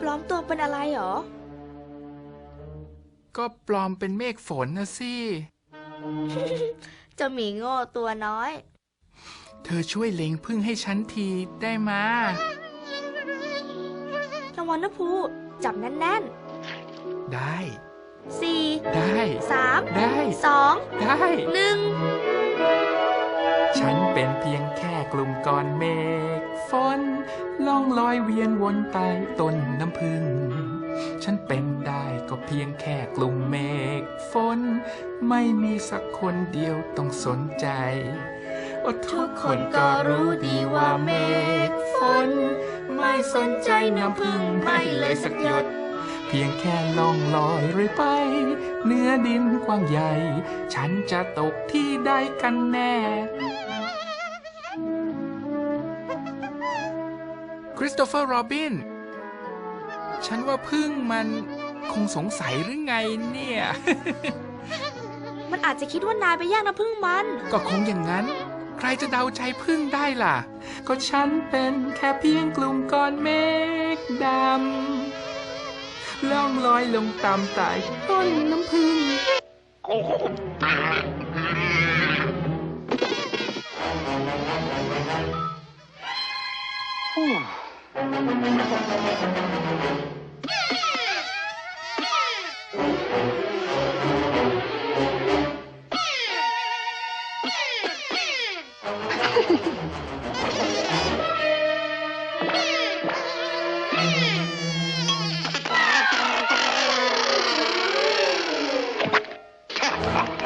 ปลอมตัวเป็นอะไรหรอ ก็ปลอมเป็นเมฆฝนนะสิ เจ้าหมีโง่ตัวน้อย เธอช่วยเล็งพึ่งให้ฉันทีได้มาระวังนะภูจับแน่นได้ๆสี่ ได้ สาม ได้ สอง ได้ หนึ่ง ฉันเป็นเพียงแค่กลุ่มก้อนเมฆฝนล่องลอยเวียนวนใต้ต้นน้ำพึ่ง ฉันเป็นได้ก็เพียงแค่กลุ่มเมฆฝนไม่มีสักคนเดียวต้องสนใจทุกคนก็รู้ดีว่าเมฆฝน ไม่สนใจน้ำพึ่งไม่เลยสักหยด เพียงแค่ล่องลอยเรื่อยไป เนื้อดินกว้างใหญ่ ฉันจะตกที่ใดกันแน่ คริสโตเฟอร์โรบิน ฉันว่าพึ่งมันคงสงสัยหรือไงเนี่ย มันอาจจะคิดว่านายไปแย่งน้ำผึ้งมัน ก็คงอย่างนั้น ใครจะเดาใจพึ่งได้ล่ะ ก็ฉันเป็นแค่เพียงกลุ่มก้อนเมฆดำล่องลอยลงตามใต้ต้นน้ำพึ่ง Ha ha!